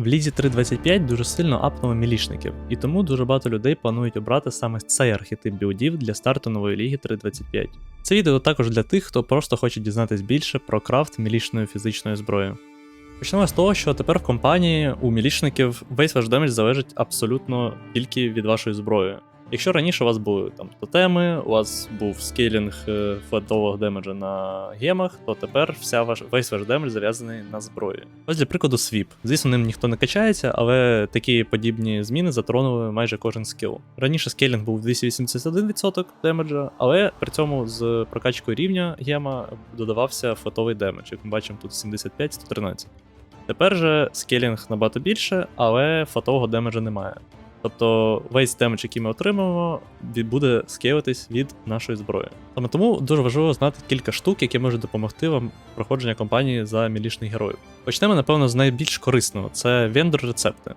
В лізі 3.25 дуже сильно апнули мілішників, і тому дуже багато людей планують обрати саме цей архетип білдів для старту нової ліги 3.25. Це відео також для тих, хто просто хоче дізнатись більше про крафт мілішної фізичної зброї. Почнемо з того, що тепер в компанії у мілішників весь ваш демедж залежить абсолютно тільки від вашої зброї. Якщо раніше у вас були там тотеми, у вас був скейлінг е, флетового демеджа на гемах, то тепер вся ваш, весь ваш демедж зав'язаний на зброї. Ось для прикладу свіп. Звісно, ним ніхто не качається, але такі подібні зміни затронули майже кожен скіл. Раніше скейлінг був 281% демеджа, але при цьому з прокачкою рівня гема додавався флетовий демедж, як ми бачимо тут 75-113. Тепер же скелінг набагато більше, але фатового демеджа немає. Тобто весь демедж, який ми отримуємо, від- буде скейлитись від нашої зброї. Саме тому дуже важливо знати кілька штук, які можуть допомогти вам проходження кампанії за мілішних героїв. Почнемо, напевно, з найбільш корисного це вендор-рецепти.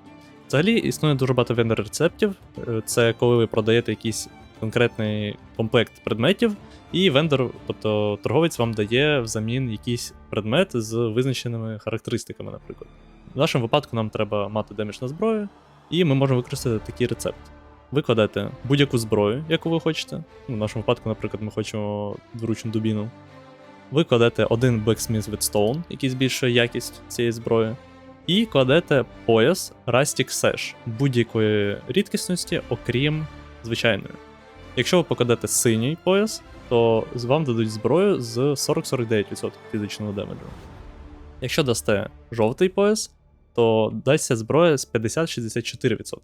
Взагалі існує дуже багато вендор-рецептів. Е, Це коли ви продаєте якийсь конкретний комплект предметів, і вендор, тобто торговець вам дає взамін якийсь предмет з визначеними характеристиками, наприклад. В нашому випадку нам треба мати демедж на зброю, і ми можемо використати такий рецепт. Ви кладете будь-яку зброю, яку ви хочете. Ну, в нашому випадку, наприклад, ми хочемо дворучну дубіну. Ви кладете один Blacksmith with Stone, який збільшує якість цієї зброї. І кладете пояс Rustic Sash будь-якої рідкісності, окрім звичайної. Якщо ви покладете синій пояс, то вам дадуть зброю з 40-49% фізичного демеджу. Якщо дасте жовтий пояс, то дасться зброя з 50-64%.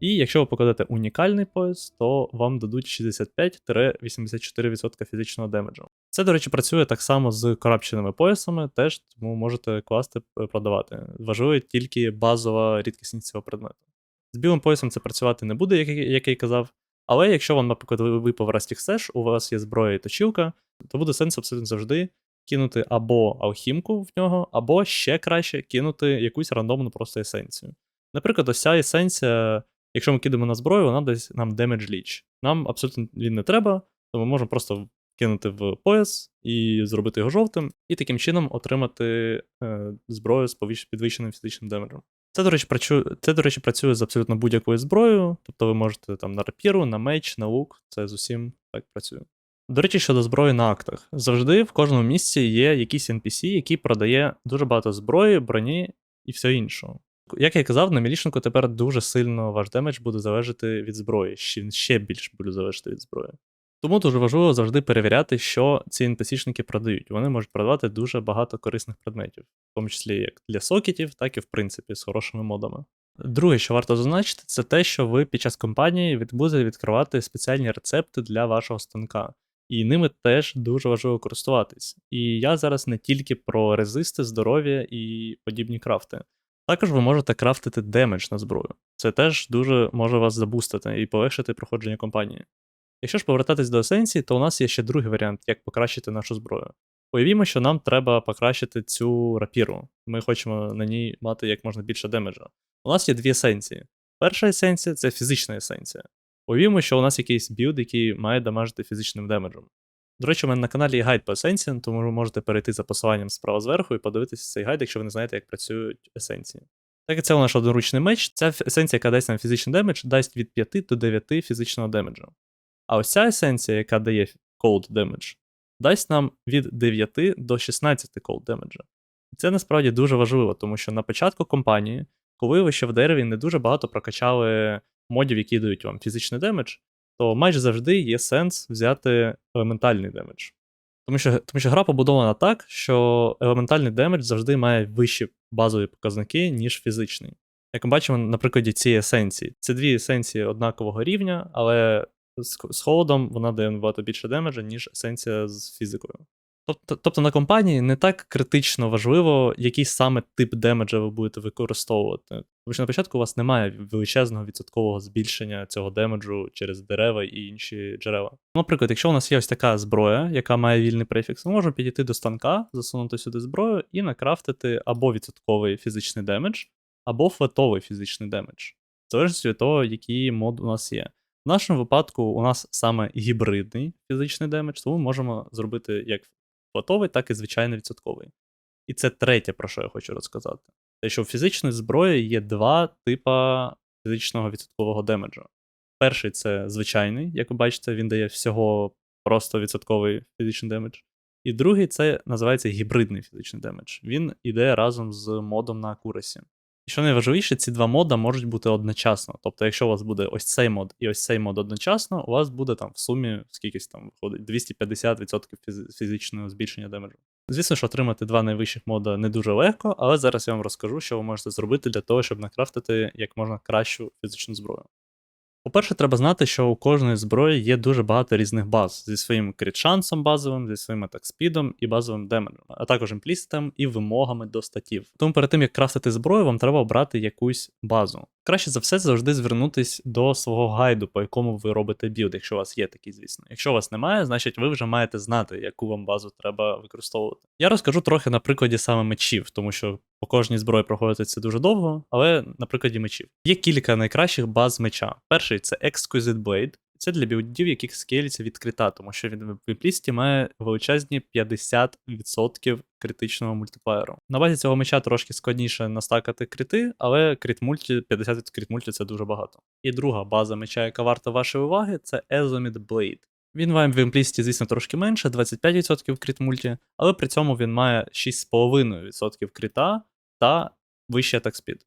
І якщо ви покладете унікальний пояс, то вам дадуть 65-84% фізичного демеджу. Це, до речі, працює так само з корабченими поясами, теж тому можете класти е, продавати. Важливо тільки базова рідкісність цього предмету. З білим поясом це працювати не буде, як, я- й казав. Але якщо вам, наприклад, випав Rustic Sash, у вас є зброя і точілка, то буде сенс абсолютно завжди кинути або алхімку в нього, або ще краще кинути якусь рандомну просто есенцію. Наприклад, ось ця есенція, якщо ми кидаємо на зброю, вона дасть нам Damage Leech. Нам абсолютно він не треба, то ми можемо просто кинути в пояс і зробити його жовтим, і таким чином отримати е, зброю з підвищеним фізичним демеджем. Це, до речі, працює, це, до речі, працює з абсолютно будь-якою зброєю, тобто ви можете там на рапіру, на меч, на лук, це з усім так працює. До речі, щодо зброї на актах. Завжди в кожному місці є якийсь NPC, який продає дуже багато зброї, броні і все іншого. Як я казав, на мілішнику тепер дуже сильно ваш демедж буде залежати від зброї, ще, ще більше буде залежати від зброї. Тому дуже важливо завжди перевіряти, що ці NPC-шники продають. Вони можуть продавати дуже багато корисних предметів, в тому числі як для сокетів, так і в принципі з хорошими модами. Друге, що варто зазначити, це те, що ви під час кампанії від- будете відкривати спеціальні рецепти для вашого станка. І ними теж дуже важливо користуватись. І я зараз не тільки про резисти, здоров'я і подібні крафти. Також ви можете крафтити демедж на зброю. Це теж дуже може вас забустити і полегшити проходження кампанії. Якщо ж повертатись до есенції, то у нас є ще другий варіант, як покращити нашу зброю. Уявімо, що нам треба покращити цю рапіру. Ми хочемо на ній мати як можна більше демеджа. У нас є дві есенції. Перша есенція це фізична есенція. Уявімо, що у нас якийсь білд, який має дамажити фізичним демеджем. До речі, у мене на каналі є гайд по есенціям, тому ви можете перейти за посиланням справа зверху і подивитися цей гайд, якщо ви не знаєте, як працюють есенції. Так як це наш одноручний меч, ця есенція, яка дасть нам фізичний демедж, дасть від 5 до 9 фізичного демеджу. А ось ця есенція, яка дає cold damage, дасть нам від 9 до 16 cold damage. І це насправді дуже важливо, тому що на початку кампанії, коли ви ще в дереві не дуже багато прокачали модів, які дають вам фізичний демедж, то майже завжди є сенс взяти елементальний демедж. Тому що, тому що гра побудована так, що елементальний демедж завжди має вищі базові показники, ніж фізичний. Як ми бачимо на прикладі цієї есенції. Це дві есенції однакового рівня, але з, з холодом вона дає набагато більше демеджа, ніж есенція з фізикою. Тобто, тобто на компанії не так критично важливо, який саме тип демеджа ви будете використовувати. Тому що на початку у вас немає величезного відсоткового збільшення цього демеджу через дерева і інші джерела. Наприклад, якщо у нас є ось така зброя, яка має вільний префікс, ми можемо підійти до станка, засунути сюди зброю і накрафтити або відсотковий фізичний демедж, або флетовий фізичний демедж. В залежності від того, який мод у нас є. В нашому випадку у нас саме гібридний фізичний демедж, тому ми можемо зробити як флотовий, так і звичайно відсотковий. І це третє, про що я хочу розказати. Те, що у фізичної зброї є два типа фізичного відсоткового демеджу. Перший це звичайний, як ви бачите, він дає всього просто відсотковий фізичний демедж. І другий це називається гібридний фізичний демедж. Він іде разом з модом на акурасі. І що найважливіше, ці два мода можуть бути одночасно. Тобто, якщо у вас буде ось цей мод і ось цей мод одночасно, у вас буде там в сумі скількись там виходить 250% фізичного збільшення демеджу. Звісно, що отримати два найвищих мода не дуже легко, але зараз я вам розкажу, що ви можете зробити для того, щоб накрафтити як можна кращу фізичну зброю. По-перше, треба знати, що у кожної зброї є дуже багато різних баз зі своїм крит-шансом базовим, зі своїм атак-спідом і базовим демеджем, а також імплістом і вимогами до статів. Тому перед тим, як крафтити зброю, вам треба обрати якусь базу. Краще за все завжди звернутись до свого гайду, по якому ви робите білд, якщо у вас є такий, звісно. Якщо у вас немає, значить ви вже маєте знати, яку вам базу треба використовувати. Я розкажу трохи на прикладі саме мечів, тому що по кожній зброї проходити це дуже довго, але на прикладі мечів. Є кілька найкращих баз меча. Перший це Exquisite Blade. Це для білдів, яких скейлиться відкрита, тому що він в віплісті має величезні 50% критичного мультиплеєру. На базі цього меча трошки складніше настакати крити, але крит мульті, 50 крит мульті це дуже багато. І друга база меча, яка варта вашої уваги, це Ezomid Blade. Він має в імплісті, звісно, трошки менше, 25% крит мульті, але при цьому він має 6,5% крита та вищий атак спід.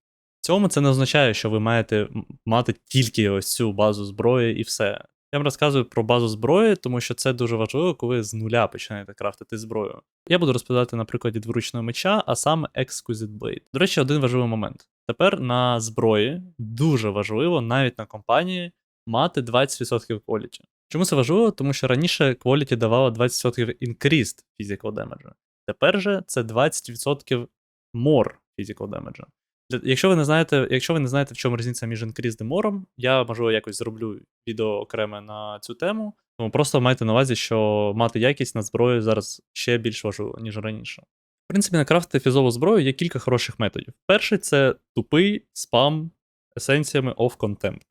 Цьому це не означає, що ви маєте мати тільки ось цю базу зброї і все. Я вам розказую про базу зброї, тому що це дуже важливо, коли з нуля починаєте крафтити зброю. Я буду розповідати на прикладі дворучного меча, а саме Exquisite Blade. До речі, один важливий момент. Тепер на зброї дуже важливо, навіть на компанії, мати 20% quality. Чому це важливо? Тому що раніше quality давало 20% increased physical damage. Тепер же це 20% more physical damage. Якщо ви не знаєте, якщо ви не знаєте, в чому різниця між Increased і я можливо якось зроблю відео окреме на цю тему. Тому просто майте на увазі, що мати якість на зброю зараз ще більш важливо, ніж раніше. В принципі, на крафтити фізову зброю є кілька хороших методів. Перший це тупий спам есенціями of contempt.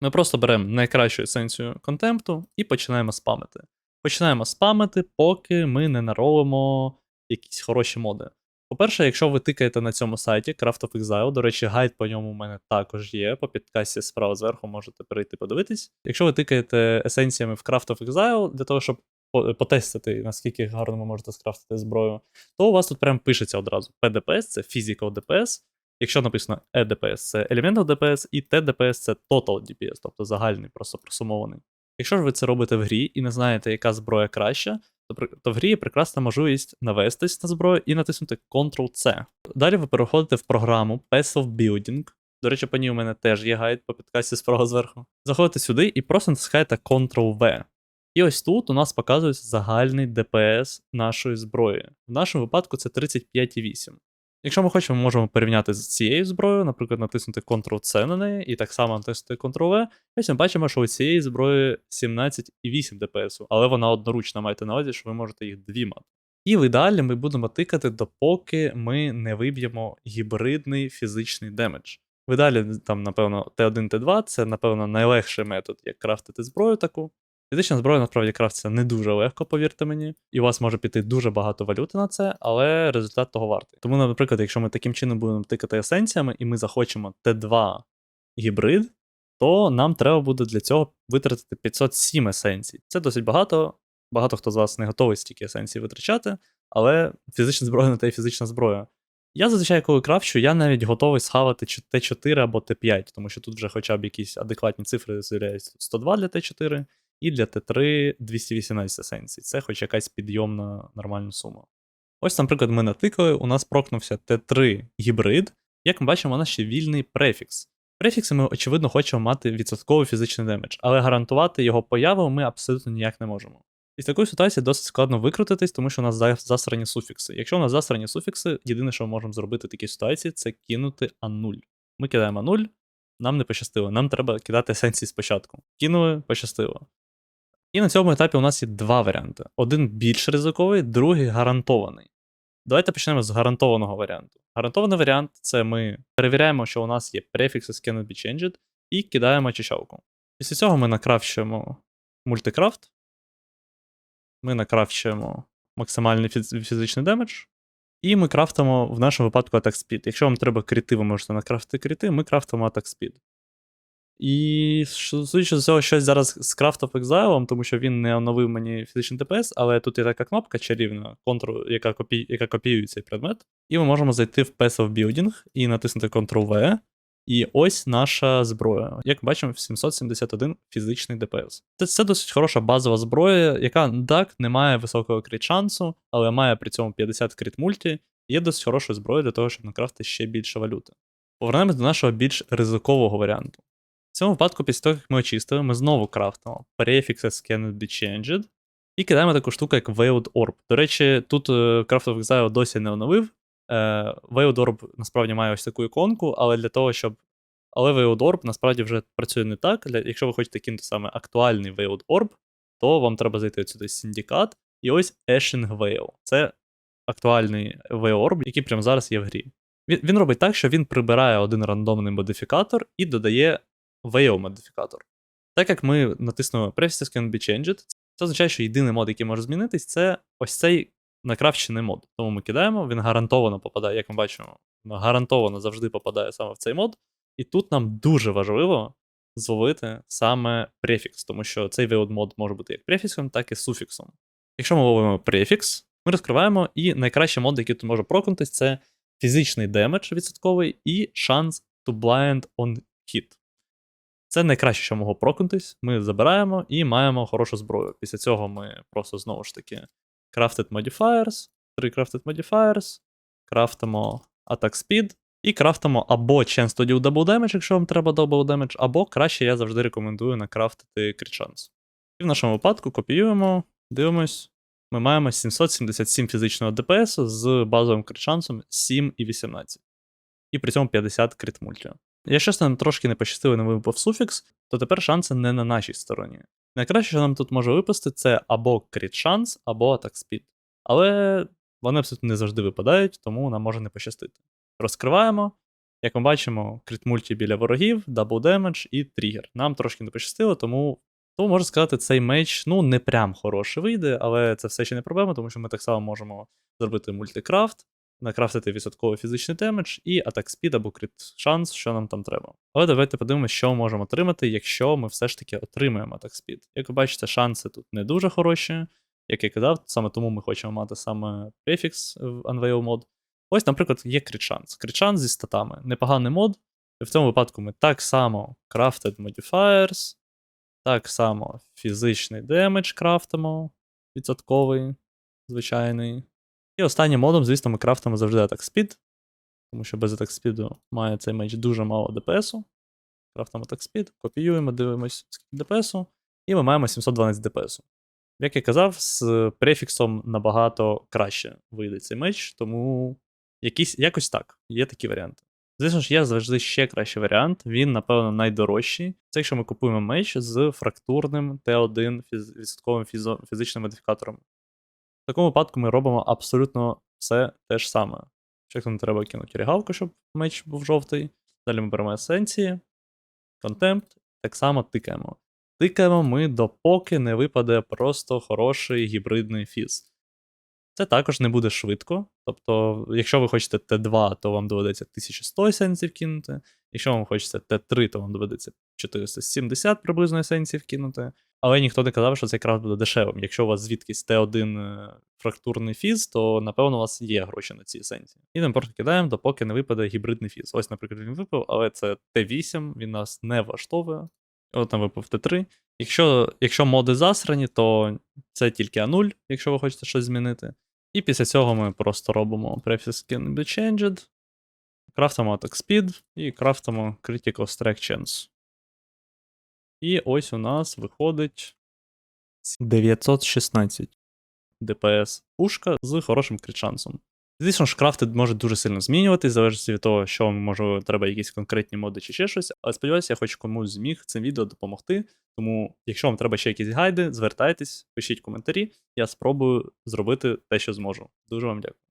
Ми просто беремо найкращу есенцію контемпту і починаємо спамити. Починаємо спамити, поки ми не наробимо якісь хороші моди. По-перше, якщо ви тикаєте на цьому сайті Craft of Exile, до речі, гайд по ньому у мене також є. По підкасті справа зверху можете перейти подивитись. Якщо ви тикаєте есенціями в Craft of Exile для того, щоб потестити, наскільки гарно ви можете скрафтити зброю, то у вас тут прям пишеться одразу PDPS, це Physical DPS. Якщо написано EDPS, це Elemental DPS, і TDPS це Total DPS, тобто загальний, просто просумований. Якщо ж ви це робите в грі і не знаєте, яка зброя краща, то, в грі є прекрасна можливість навестись на зброю і натиснути Ctrl-C. Далі ви переходите в програму of Building. До речі, по ній у мене теж є гайд по підкасті справа зверху. Заходите сюди і просто натискаєте Ctrl-V. І ось тут у нас показується загальний ДПС нашої зброї. В нашому випадку це 35,8. Якщо ми хочемо, ми можемо порівняти з цією зброєю, наприклад, натиснути Ctrl-C на неї і так само натиснути Ctrl-V. Ось ми бачимо, що у цієї зброї 17,8 ДПС, але вона одноручна, майте на увазі, що ви можете їх дві мати. І в ідеалі ми будемо тикати, допоки ми не виб'ємо гібридний фізичний демедж. В ідеалі, там, напевно, Т1, Т2 це, напевно, найлегший метод, як крафтити зброю таку. Фізична зброя насправді крафтиться не дуже легко, повірте мені, і у вас може піти дуже багато валюти на це, але результат того вартий. Тому, наприклад, якщо ми таким чином будемо тикати есенціями, і ми захочемо Т2 гібрид, то нам треба буде для цього витратити 507 есенцій. Це досить багато. Багато хто з вас не готовий стільки есенцій витрачати, але фізична зброя не те й фізична зброя. Я зазвичай, коли крафчу, я навіть готовий схавати Т4 або Т5, тому що тут вже хоча б якісь адекватні цифри з'являються. 102 для Т4 і для Т3 218 есенцій. Це хоч якась підйомна нормальна сума. Ось, наприклад, ми натикали, у нас прокнувся Т3 гібрид. Як ми бачимо, у нас ще вільний префікс. Префікси ми, очевидно, хочемо мати відсотковий фізичний демедж, але гарантувати його появу ми абсолютно ніяк не можемо. І з такої ситуації досить складно викрутитись, тому що у нас за- засрані суфікси. Якщо у нас засрані суфікси, єдине, що ми можемо зробити в такій ситуації, це кинути А0. Ми кидаємо А0, нам не пощастило, нам треба кидати есенції спочатку. Кинули, пощастило. І на цьому етапі у нас є два варіанти: один більш ризиковий, другий гарантований. Давайте почнемо з гарантованого варіанту. Гарантований варіант це ми перевіряємо, що у нас є префікси cannot be changed, і кидаємо очищалку. Після цього ми накрафчуємо мультикрафт, ми накрафчуємо максимальний фізичний демедж, І ми крафтимо в нашому випадку Attack Speed. Якщо вам треба кріти, ви можете накрафтити кріти, ми крафтимо Attack Speed. І судячи з цього, щось зараз з крафтов Exile, тому що він не оновив мені фізичний ДПС, але тут є така кнопка чарівна, контрол, яка, копі... яка копіює цей предмет. І ми можемо зайти в Path of Building і натиснути Ctrl-V. І ось наша зброя. Як бачимо, 771 фізичний ДПС. Це, це досить хороша базова зброя, яка так не має високого крит шансу, але має при цьому 50 крит мульті. Є досить хорошою зброєю для того, щоб накрафти ще більше валюти. Повернемось до нашого більш ризикового варіанту. В цьому випадку, після того, як ми очистили, ми знову крафтимо cannot be changed і кидаємо таку штуку, як Veiled Orb. До речі, тут е, Craft Exile досі не оновив. Е, Veiled Orb насправді має ось таку іконку, але для того, щоб. Але Veiled Orb насправді вже працює не так. Для... Якщо ви хочете кинути саме актуальний Veiled Orb, то вам треба зайти сюди Syndicate, і ось Ashing Veil. Це актуальний Veil Orb, який прямо зараз є в грі. Він, він робить так, що він прибирає один рандомний модифікатор і додає Veil модифікатор. Так як ми натиснули Prefixes can be changed, це означає, що єдиний мод, який може змінитись, це ось цей накрафчений мод. Тому ми кидаємо, він гарантовано попадає, як ми бачимо, гарантовано завжди попадає саме в цей мод. І тут нам дуже важливо зловити саме префікс, тому що цей veiled мод може бути як префіксом, так і суфіксом. Якщо ми ловимо префікс, ми розкриваємо, і найкращий мод, який тут може прокнутись, це фізичний демедж відсотковий і шанс to blind on hit. Це найкраще, що могло прокнутись. Ми забираємо і маємо хорошу зброю. Після цього ми просто знову ж таки crafted modifiers, 3 crafted modifiers, крафтимо attack speed і крафтимо або chance to deal double damage, якщо вам треба double damage, або краще я завжди рекомендую накрафтити crit chance. І в нашому випадку копіюємо, дивимось. Ми маємо 777 фізичного ДПС з базовим критшансом 7 і 18. І при цьому 50 крит мульті. Якщо ж нам трошки не пощастило, не випав суфікс, то тепер шанси не на нашій стороні. Найкраще, що нам тут може випасти, це або крит шанс, або атак спід. Але вони абсолютно не завжди випадають, тому нам може не пощастити. Розкриваємо. Як ми бачимо, крит мульті біля ворогів, дабл демедж і тригер. Нам трошки не пощастило, тому тому можна сказати, цей меч ну не прям хороший вийде, але це все ще не проблема, тому що ми так само можемо зробити мультикрафт, накрафтити відсотковий фізичний демедж і атак спід або крит шанс, що нам там треба. Але давайте подивимося, що ми можемо отримати, якщо ми все ж таки отримаємо атак спід. Як ви бачите, шанси тут не дуже хороші. Як я казав, саме тому ми хочемо мати саме префікс в Unveil мод. Ось, наприклад, є крит шанс. Крит шанс зі статами. Непоганий мод. І в цьому випадку ми так само crafted modifiers. Так само фізичний демедж крафтимо, відсотковий, звичайний. І останнім модом, звісно, ми крафтимо завжди атак спід, тому що без атак спіду має цей меч дуже мало ДПСу. Крафтимо атак спід, копіюємо, дивимось скільки ДПСу, і ми маємо 712 ДПСу. Як я казав, з префіксом набагато краще вийде цей меч, тому якісь, якось так, є такі варіанти. Звісно ж, є завжди ще кращий варіант. Він, напевно, найдорожчий. Це якщо ми купуємо меч з фрактурним Т1 фіз... відсотковим фізо... фізичним модифікатором. В такому випадку ми робимо абсолютно все те ж саме. Спочатку нам треба кинути рігалку, щоб меч був жовтий. Далі ми беремо есенції, контемпт, так само тикаємо. Тикаємо ми допоки не випаде просто хороший гібридний фіз. Це також не буде швидко. Тобто, якщо ви хочете Т2, то вам доведеться 1100 есенцій кинути. Якщо вам хочеться Т3, то вам доведеться 470 приблизно есенцій кинути. Але ніхто не казав, що цей крафт буде дешевим. Якщо у вас звідкись Т1 фрактурний фіз, то напевно у вас є гроші на ці есенції. І ми просто кидаємо, допоки не випаде гібридний фіз. Ось, наприклад, він випав, але це Т8, він нас не влаштовує. От там випав Т3. Якщо якщо моди засрані, то це тільки А0, якщо ви хочете щось змінити. І після цього ми просто робимо prefix can be changed, крафтимо attack speed і крафтимо critical strike chance. І ось у нас виходить 916 ДПС пушка з хорошим критшансом. Звісно ж, крафти можуть дуже сильно змінюватись, в залежності від того, що може треба якісь конкретні моди чи ще щось. Але сподіваюся, я хоч комусь зміг цим відео допомогти. Тому, якщо вам треба ще якісь гайди, звертайтесь, пишіть коментарі, я спробую зробити те, що зможу. Дуже вам дякую.